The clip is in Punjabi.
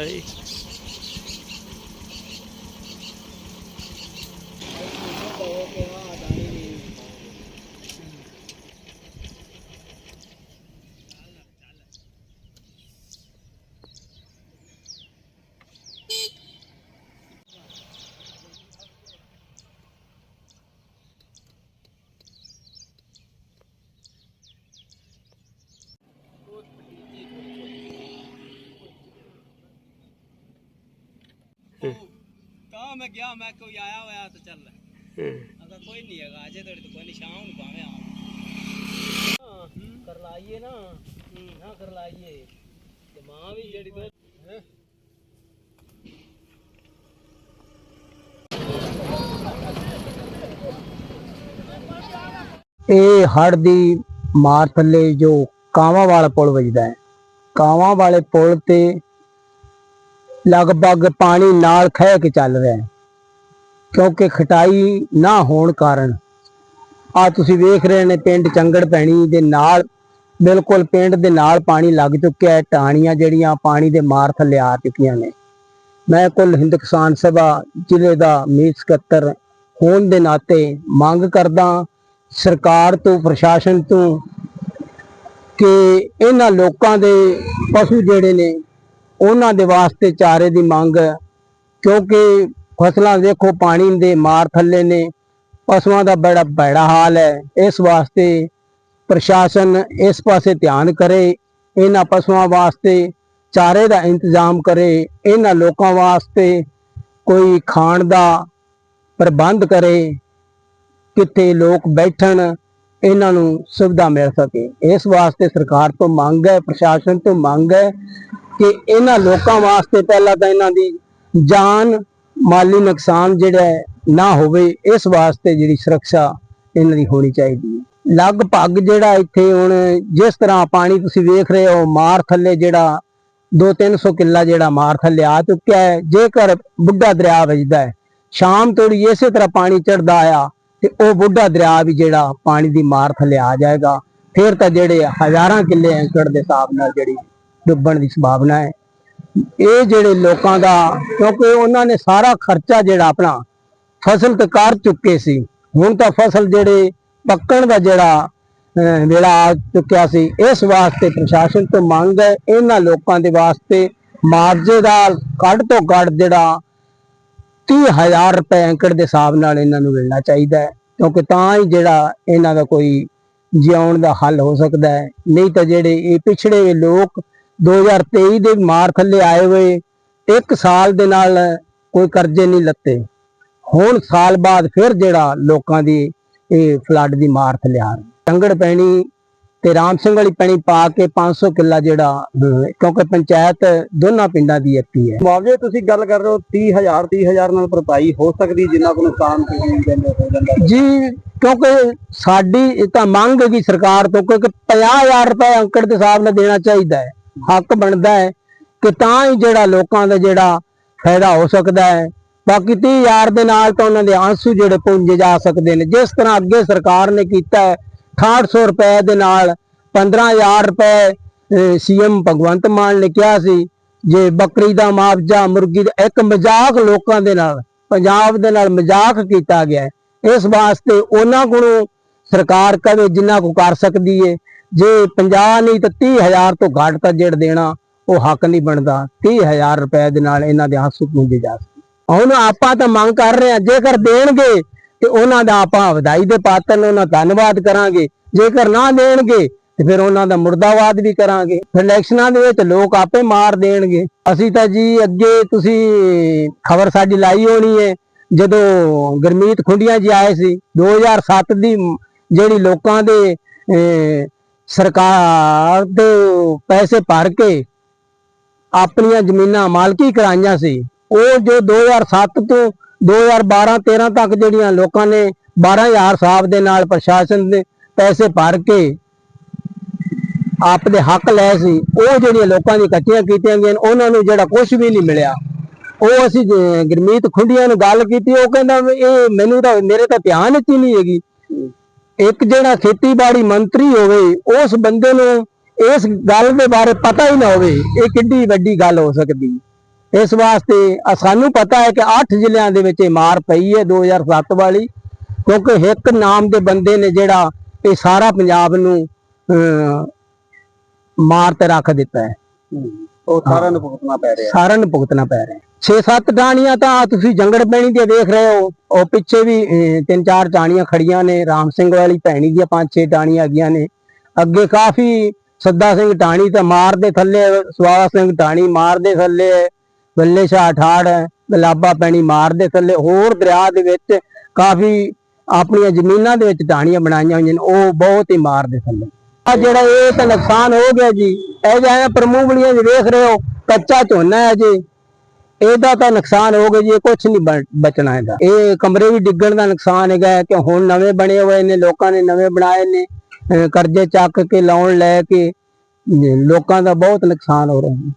Bye. ਤਾਂ ਮੈਂ ਗਿਆ ਮੈਂ ਕੋਈ ਆਇਆ ਹੋਇਆ ਤਾਂ ਚੱਲ। ਅਗਾ ਕੋਈ ਨਹੀਂ ਹੈਗਾ ਅਜੇ ਤੁਹਾਡੇ ਤੋਂ ਕੋਈ ਨਹੀਂ ਸ਼ਾਮ ਨੂੰ ਭਾਵੇਂ ਆ। ਹਾਂ ਕਰ ਲਾਈਏ ਨਾ ਹਾਂ ਕਰ ਲਾਈਏ। ਤੇ ਮਾਂ ਵੀ ਜਿਹੜੀ ਤੋਂ ਹੈਂ? ਇਹ ਹੜ ਦੀ ਮਾਰ ਥੱਲੇ ਜੋ ਕਾਵਾਂ ਵਾਲਾ ਪੁਲ ਵੱਜਦਾ ਹੈ। ਕਾਵਾਂ ਵਾਲੇ ਪੁਲ ਤੇ ਲਗਭਗ ਪਾਣੀ ਨਾਲ ਖਹਿ ਕੇ ਚੱਲ ਰਿਹਾ ਹੈ। ਕਿਉਂਕਿ ਖਟਾਈ ਨਾ ਹੋਣ ਕਾਰਨ। ਆ ਤੁਸੀਂ ਵੇਖ ਰਹੇ ਨੇ ਪਿੰਡ ਚੰਗੜ ਪੈਣੀ ਦੇ ਨਾਲ, ਬਿਲਕੁਲ ਪਿੰਡ ਦੇ ਨਾਲ ਪਾਣੀ ਲੱਗ ਚੁੱਕਿਆ ਹੈ। ਟਾਹਣੀਆਂ ਜਿਹੜੀਆਂ ਪਾਣੀ ਦੇ ਮਾਰ ਥੱਲੇ ਆ ਚੁੱਕੀਆਂ ਨੇ। ਮੈਂ ਕੁੱਲ ਹਿੰਦ ਕਿਸਾਨ ਸਭਾ ਜ਼ਿਲ੍ਹੇ ਦਾ ਮੀਤ ਸਕੱਤਰ ਹੋਣ ਦੇ ਨਾਤੇ ਮੰਗ ਕਰਦਾ ਸਰਕਾਰ ਤੋਂ, ਪ੍ਰਸ਼ਾਸਨ ਤੋਂ ਕਿ ਇਹਨਾਂ ਲੋਕਾਂ ਦੇ ਪਸ਼ੂ ਜਿਹੜੇ ਨੇ ਉਹਨਾਂ ਦੇ ਵਾਸਤੇ ਚਾਰੇ ਦੀ ਮੰਗ ਕਿਉਂਕਿ ਫਸਲਾਂ ਦੇਖੋ, ਪਾਣੀ ਦੇ ਮਾਰ ਥੱਲੇ ਨੇ, ਪਸ਼ੂਆਂ ਦਾ ਬੜਾ ਭੈੜਾ ਹਾਲ ਹੈ। ਇਸ ਵਾਸਤੇ ਪ੍ਰਸ਼ਾਸਨ ਇਸ ਪਾਸੇ ਧਿਆਨ ਕਰੇ, ਇਹਨਾਂ ਪਸ਼ੂਆਂ ਵਾਸਤੇ ਚਾਰੇ ਦਾ ਇੰਤਜ਼ਾਮ ਕਰੇ, ਇਹਨਾਂ ਲੋਕਾਂ ਵਾਸਤੇ ਕੋਈ ਖਾਣ ਦਾ ਪ੍ਰਬੰਧ ਕਰੇ, ਕਿੱਥੇ ਲੋਕ ਬੈਠਣ, ਇਹਨਾਂ ਨੂੰ ਸੁਵਿਧਾ ਮਿਲ ਸਕੇ। ਇਸ ਵਾਸਤੇ ਸਰਕਾਰ ਤੋਂ ਮੰਗ ਹੈ, ਪ੍ਰਸ਼ਾਸਨ ਤੋਂ ਮੰਗ ਹੈ ਕਿ ਇਹਨਾਂ ਲੋਕਾਂ ਵਾਸਤੇ ਪਹਿਲਾਂ ਤਾਂ ਇਹਨਾਂ ਦੀ ਜਾਨ, ਮਾਲੀ ਨੁਕਸਾਨ ਜਿਹੜਾ ਨਾ ਹੋਵੇ, ਇਸ ਵਾਸਤੇ ਜਿਹੜੀ ਸੁਰੱਖਿਆ ਇਹਨਾਂ ਦੀ ਹੋਣੀ ਚਾਹੀਦੀ ਹੈ। ਲਗਭਗ ਜਿਹੜਾ ਇੱਥੇ ਹੁਣ ਜਿਸ ਤਰ੍ਹਾਂ ਪਾਣੀ ਤੁਸੀਂ ਵੇਖ ਰਹੇ ਹੋ, ਮਾਰ ਥੱਲੇ ਜਿਹੜਾ 2-300 ਕਿੱਲਾ ਜਿਹੜਾ ਮਾਰ ਥੱਲੇ ਆ ਚੁੱਕਿਆ ਹੈ, ਜੇਕਰ ਬੁੱਢਾ ਦਰਿਆ ਵਜਦਾ ਹੈ, ਸ਼ਾਮ ਤੋੜੀ ਇਸੇ ਤਰ੍ਹਾਂ ਪਾਣੀ ਚੜਦਾ ਆਇਆ ਤੇ ਉਹ ਬੁੱਢਾ ਦਰਿਆ ਵੀ ਜਿਹੜਾ ਪਾਣੀ ਦੀ ਮਾਰ ਥੱਲੇ ਆ ਜਾਏਗਾ। ਫਿਰ ਤਾਂ ਜਿਹੜੇ ਹਜ਼ਾਰਾਂ ਕਿੱਲੇ ਐਂਕੜ ਦੇ ਹਿਸਾਬ ਨਾਲ ਜਿਹੜੀ ਡੁੱਬਣ ਦੀ ਸੰਭਾਵਨਾ ਹੈ। ਇਹ ਜਿਹੜੇ ਲੋਕਾਂ ਦਾ, ਕਿਉਂਕਿ ਉਹਨਾਂ ਨੇ ਸਾਰਾ ਖਰਚਾ ਜਿਹੜਾ ਆਪਣਾ ਫਸਲ ਤੇ ਕਰ ਚੁੱਕੇ ਸੀ। ਹੁਣ ਤਾਂ ਫਸਲ ਜਿਹੜੇ ਪੱਕਣ ਦਾ ਜਿਹੜਾ ਵੇਲਾ ਆ ਚੁੱਕਿਆ ਸੀ, ਇਸ ਵਾਸਤੇ ਪ੍ਰਸ਼ਾਸਨ ਤੋਂ ਮੰਗ ਹੈ, ਇਹਨਾਂ ਲੋਕਾਂ ਦੇ ਵਾਸਤੇ ਮੁਆਵਜ਼ੇ ਦਾ ਕੱਢ ਤੋਂ ਕੱਢ ਜਿਹੜਾ 30000 ਰੁਪਏ ਐਂਕੜ ਦੇ ਹਿਸਾਬ ਨਾਲ ਇਹਨਾਂ ਨੂੰ ਮਿਲਣਾ ਚਾਹੀਦਾ ਹੈ। ਕਿਉਂਕਿ ਤਾਂ ਹੀ ਜਿਹੜਾ ਇਹਨਾਂ ਦਾ ਕੋਈ ਜਿਉਣ ਦਾ ਹੱਲ ਹੋ ਸਕਦਾ ਹੈ। ਨਹੀਂ ਤਾਂ ਜਿਹੜੇ ਇਹ ਪਿਛੜੇ ਲੋਕ 2023 ਦੇ ਮਾਰ ਥੱਲੇ ਆਏ ਹੋਏ ਇੱਕ ਸਾਲ ਦੇ ਨਾਲ ਕੋਈ ਕਰਜ਼ੇ ਨਹੀਂ ਲੱਤੇ। ਹੁਣ ਸਾਲ ਬਾਅਦ ਫਿਰ ਜਿਹੜਾ ਲੋਕਾਂ ਦੀ ਇਹ ਫਲੱਡ ਦੀ ਮਾਰ ਥੱਲੇ ਆ ਟੰਗੜ ਪੈਣੀ ਤੇ ਰਾਮ ਸਿੰਘ ਵਾਲੀ ਪੈਣੀ ਪਾ ਕੇ 500 ਕਿੱਲਾ ਜਿਹੜਾ ਕਿਉਂਕਿ ਪੰਚਾਇਤ ਦੋਨਾਂ ਪਿੰਡਾਂ ਦੀ ਇੱਕੀ ਹੈ ਮੁਆਵਜ਼ੇ ਤੁਸੀਂ ਗੱਲ ਕਰ ਰਹੇ ਹੋ 30000 30000 ਨਾਲ ਭਰਪਾਈ ਹੋ ਸਕਦੀ ਜਿੰਨਾ ਕੋ ਨੁਕਸਾਨ ਹੋ ਜਾਂਦਾ। ਜੀ ਕਿਉਂਕਿ ਸਾਡੀ ਇਹ ਤਾਂ ਮੰਗ ਹੈਗੀ ਸਰਕਾਰ ਤੋਂ ਕਿਉਂਕਿ 50000 ਰੁਪਏ ਅੰਕੜ ਦੇ ਹਿਸਾਬ ਨਾਲ ਦੇਣਾ ਚਾਹੀਦਾ ਹੈ। ਹੱਕ ਬਣਦਾ ਹੈ ਕਿ ਤਾਂ ਹੀ ਜਿਹੜਾ ਲੋਕਾਂ ਦਾ ਜਿਹੜਾ ਫਾਇਦਾ ਹੋ ਸਕਦਾ ਹੈ। ਬਾਕੀ 30000 ਦੇ ਨਾਲ ਤਾਂ ਉਹਨਾਂ ਦੇ ਆਂਸੂ ਜਿਹੜੇ ਪੁੰਜੇ ਜਾ ਸਕਦੇ ਨੇ। ਜਿਸ ਤਰ੍ਹਾਂ ਅੱਗੇ ਸਰਕਾਰ ਨੇ ਕੀਤਾ ਹੈ 6800 ਰੁਪਏ ਦੇ ਨਾਲ 15000 ਰੁਪਏ ਸੀਐਮ ਭਗਵੰਤ ਮਾਨ ਨੇ ਕਿਹਾ ਸੀ ਜੇ ਬੱਕਰੀ ਦਾ ਮੁਆਵਜ਼ਾ ਮੁਰਗੀ ਦਾ ਇੱਕ ਮਜ਼ਾਕ ਲੋਕਾਂ ਦੇ ਨਾਲ, ਪੰਜਾਬ ਦੇ ਨਾਲ ਮਜ਼ਾਕ ਕੀਤਾ ਗਿਆ ਇਸ ਵਾਸਤੇ ਉਹਨਾਂ ਕੋਲੋਂ ਸਰਕਾਰ ਕਵੇ ਜਿੰਨਾ ਕੋ ਕਰ ਸਕਦੀ ਏ। ਜੇ 50 ਨਹੀਂ ਤਾਂ 30000 ਤੋਂ ਘੱਟ ਤਾਂ ਜਿਹੜਾ ਦੇਣਾ ਉਹ ਹੱਕ ਨਹੀਂ ਬਣਦਾ। 30000 ਰੁਪਏ ਦੇ ਨਾਲ ਇਹਨਾਂ ਦੇ ਆਂਸੂ ਪੂੰਝੇ ਜਾ ਸਕਦੇ। ਹੁਣ ਆਪਾਂ ਤਾਂ ਮੰਗ ਕਰ ਰਹੇ ਹਾਂ ਜੇਕਰ ਦੇਣਗੇ ਤੇ ਉਹਨਾਂ ਦਾ ਆਪਾਂ ਵਧਾਈ ਦੇ ਪਾਤਰ ਨੇ ਉਹਨਾਂ ਧੰਨਵਾਦ ਕਰਾਂਗੇ। ਜੇਕਰ ਨਾ ਦੇਣਗੇ ਤੇ ਫਿਰ ਉਹਨਾਂ ਦਾ ਮੁਰਦਾਬਾਦ ਵੀ ਕਰਾਂਗੇ। ਫਿਰ ਇਲੈਕਸ਼ਨਾਂ ਦੇ ਵਿੱਚ ਲੋਕ ਆਪੇ ਮਾਰ ਦੇਣਗੇ। ਅਸੀਂ ਤਾਂ ਜੀ ਅੱਗੇ ਤੁਸੀਂ ਖਬਰ ਸਾਡੀ ਲਾਈ ਹੋਣੀ ਹੈ ਜਦੋਂ ਗੁਰਮੀਤ ਖੁੰਡੀਆਂ ਜੀ ਆਏ ਸੀ 2007 ਦੀ ਜਿਹੜੀ ਲੋਕਾਂ ਦੇ ਅਹ, ਸਰਕਾਰ ਦੇ ਪੈਸੇ ਭਰ ਕੇ ਆਪਣੀਆਂ ਜ਼ਮੀਨਾਂ ਮਾਲਕੀ ਕਰਾਈਆਂ ਸੀ। ਉਹ ਜੋ 2007 ਤੋਂ 2012 13 ਤੱਕ ਜਿਹੜੀਆਂ ਲੋਕਾਂ ਨੇ 12000 ਸਾਹਿਬ ਦੇ ਨਾਲ ਪ੍ਰਸ਼ਾਸਨ ਦੇ ਪੈਸੇ ਭਰ ਕੇ ਆਪ ਦੇ ਹੱਕ ਲਏ ਸੀ, ਉਹ ਜਿਹੜੀਆਂ ਲੋਕਾਂ ਦੀ ਕੱਚੀਆਂ ਕੀਤੀਆਂ ਗਈਆਂ, ਉਹਨਾਂ ਨੂੰ ਜਿਹੜਾ ਕੁਝ ਵੀ ਨਹੀਂ ਮਿਲਿਆ। ਉਹ ਅਸੀਂ ਜੇ ਗੁਰਮੀਤ ਖੁੰਡੀਆਂ ਨੂੰ ਗੱਲ ਕੀਤੀ, ਉਹ ਕਹਿੰਦਾ ਵੀ ਇਹ ਮੈਨੂੰ ਤਾਂ, ਮੇਰੇ ਤਾਂ ਧਿਆਨ ਵਿੱਚ ਨਹੀਂ ਹੈਗੀ। ਇੱਕ ਜਿਹੜਾ ਖੇਤੀਬਾੜੀ ਮੰਤਰੀ ਹੋਵੇ ਉਸ ਬੰਦੇ ਨੂੰ ਇਸ ਗੱਲ ਦੇ ਬਾਰੇ ਪਤਾ ਹੀ ਨਾ ਹੋਵੇ ਇਹ ਕਿੰਨੀ ਵੱਡੀ ਗੱਲ ਹੋ ਸਕਦੀ। ਇਸ ਵਾਸਤੇ ਸਾਨੂੰ ਪਤਾ ਹੈ ਕਿ 8 ਜ਼ਿਲ੍ਹਿਆਂ ਦੇ ਵਿੱਚ ਇਹ ਮਾਰ ਪਈ ਹੈ 2007 ਵਾਲੀ ਕਿਉਂਕਿ ਇੱਕ ਨਾਮ ਦੇ ਬੰਦੇ ਨੇ ਜਿਹੜਾ ਇਹ ਸਾਰਾ ਪੰਜਾਬ ਨੂੰ ਅਹ, ਮਾਰ ਤੇ ਰੱਖ ਦਿੱਤਾ ਹੈ। ਉਹ ਸਾਰਿਆਂ ਨੂੰ ਭੁਗਤਣਾ ਪੈ ਰਿਹਾ। ਸਾਰਿਆਂ ਨੂੰ ਭੁਗਤਣਾ ਪੈ ਰਿਹਾ। 6-7 ਟਾਣੀਆਂ ਤਾਂ ਤੁਸੀਂ ਜੰਗੜ ਪੈਣੀ ਦੇ ਦੇਖ ਰਹੇ ਹੋ। ਉਹ ਪਿੱਛੇ ਵੀ ਅਹ, ਤਿੰਨ ਚਾਰ ਟਾਣੀਆਂ ਖੜੀਆਂ ਨੇ। ਰਾਮ ਸਿੰਘ ਵਾਲੀ ਭੈਣੀ ਦੀਆਂ ਪੰਜ ਛੇ ਟਾਣੀਆਂ ਹੈਗੀਆਂ ਨੇ। ਅੱਗੇ ਕਾਫੀ ਸੱਦਾ ਸਿੰਘ ਟਾਣੀ ਤਾਂ ਮਾਰ ਦੇ ਥੱਲੇ ਸਵਾਲਾ ਸਿੰਘ ਟਾਣੀ ਮਾਰ ਦੇ ਥੱਲੇ ਬੱਲੇ ਸ਼ਾਹ ਠਾੜ ਗਲਾਬਾ ਪੈਣੀ ਮਾਰ ਦੇ ਥੱਲੇ। ਹੋਰ ਦਰਿਆ ਦੇ ਵਿੱਚ ਕਾਫੀ ਆਪਣੀਆਂ ਜ਼ਮੀਨਾਂ ਦੇ ਵਿੱਚ ਟਾਣੀਆਂ ਬਣਾਈਆਂ ਹੋਈਆਂ ਨੇ। ਉਹ ਬਹੁਤ ਹੀ ਮਾਰ ਦੇ ਥੱਲੇ। ਆ ਜਿਹੜਾ ਇਹ ਤਾਂ ਨੁਕਸਾਨ ਹੋ ਗਿਆ ਜੀ, ਇਹ ਜਿਹਾ ਪ੍ਰਮੂਵਲੀਆਂ ਜੀ ਵੇਖ ਰਹੇ ਹੋ, ਕੱਚਾ ਝੋਨਾ ਹੈ ਜੀ। ਇਹਦਾ ਤਾਂ ਨੁਕਸਾਨ ਹੋ ਗਿਆ ਜੀ, ਇਹ ਕੁਝ ਨਹੀਂ ਬਚਣਾ ਇਹਦਾ। ਇਹ ਕਮਰੇ ਵੀ ਡਿੱਗਣ ਦਾ ਨੁਕਸਾਨ ਹੈਗਾ ਕਿ ਹੁਣ ਨਵੇਂ ਬਣੇ ਹੋਏ ਨੇ, ਲੋਕਾਂ ਨੇ ਨਵੇਂ ਬਣਾਏ ਨੇ ਕਰਜ਼ੇ ਚੱਕ ਕੇ ਲਾਉਣ ਲੈ ਕੇ, ਲੋਕਾਂ ਦਾ ਬਹੁਤ ਨੁਕਸਾਨ ਹੋ ਰਿਹਾ